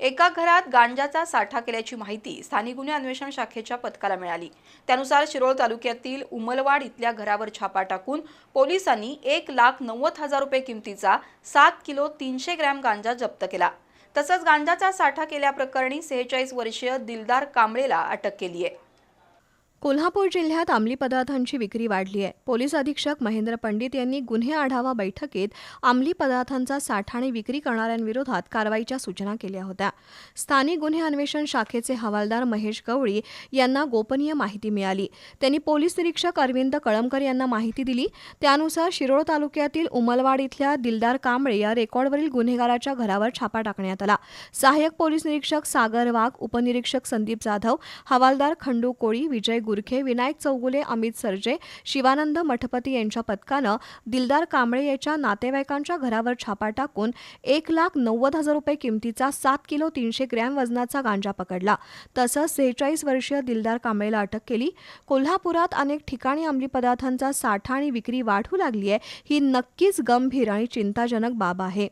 एका घरात गांजाचा साठा केल्याची माहिती स्थानिक गुन्हे अन्वेषण शाखेच्या पथकाला मिळाली. त्यानुसार शिरोळ तालुक्यातील उमलवाड इथल्या घरावर छापा टाकून पोलिसांनी एक लाख नव्वद हजार रुपये किमतीचा सात किलो तीनशे ग्रॅम गांजा जप्त केला. तसंच गांजाचा साठा केल्याप्रकरणी सेहेचाळीस वर्षीय दिलदार कांबळेला अटक केली आहे कोल्हापूर जिल्ह्यात अंमली पदार्थांची विक्री वाढली आहे. पोलीस अधीक्षक महेंद्र पंडित यांनी गुन्हे आढावा बैठकीत अंमली पदार्थांचा साठा आणि विक्री करणाऱ्यांविरोधात कारवाईच्या सूचना केल्या होत्या. स्थानिक गुन्हे अन्वेषण शाखेचे हवालदार महेश गवळी यांना गोपनीय माहिती मिळाली. त्यांनी पोलीस निरीक्षक अरविंद कळमकर यांना माहिती दिली. त्यानुसार शिरोळ तालुक्यातील उमलवाड इथल्या दिलदार कांबळे या रेकॉर्डवरील गुन्हेगाराच्या घरावर छापा टाकण्यात आला. सहाय्यक पोलीस निरीक्षक सागर वाघ उपनिरीक्षक संदीप जाधव हवालदार खंडू कोळी विजय गुरखे विनायक चौगुले अमित सरजे शिवानंद मठपती यांच्या पथकानं दिलदार कांबळे याच्या नातेवाईकांच्या घरावर छापा टाकून एक लाख नव्वद हजार रुपये किमतीचा सात किलो तीनशे ग्रॅम वजनाचा गांजा पकडला. तसंच सेहेचाळीस वर्षीय दिलदार कांबळेला अटक केली. कोल्हापुरात अनेक ठिकाणी अंमली पदार्थांचा साठा आणि विक्री वाढू लागली आहे ही नक्कीच गंभीर आणि चिंताजनक बाब आहे.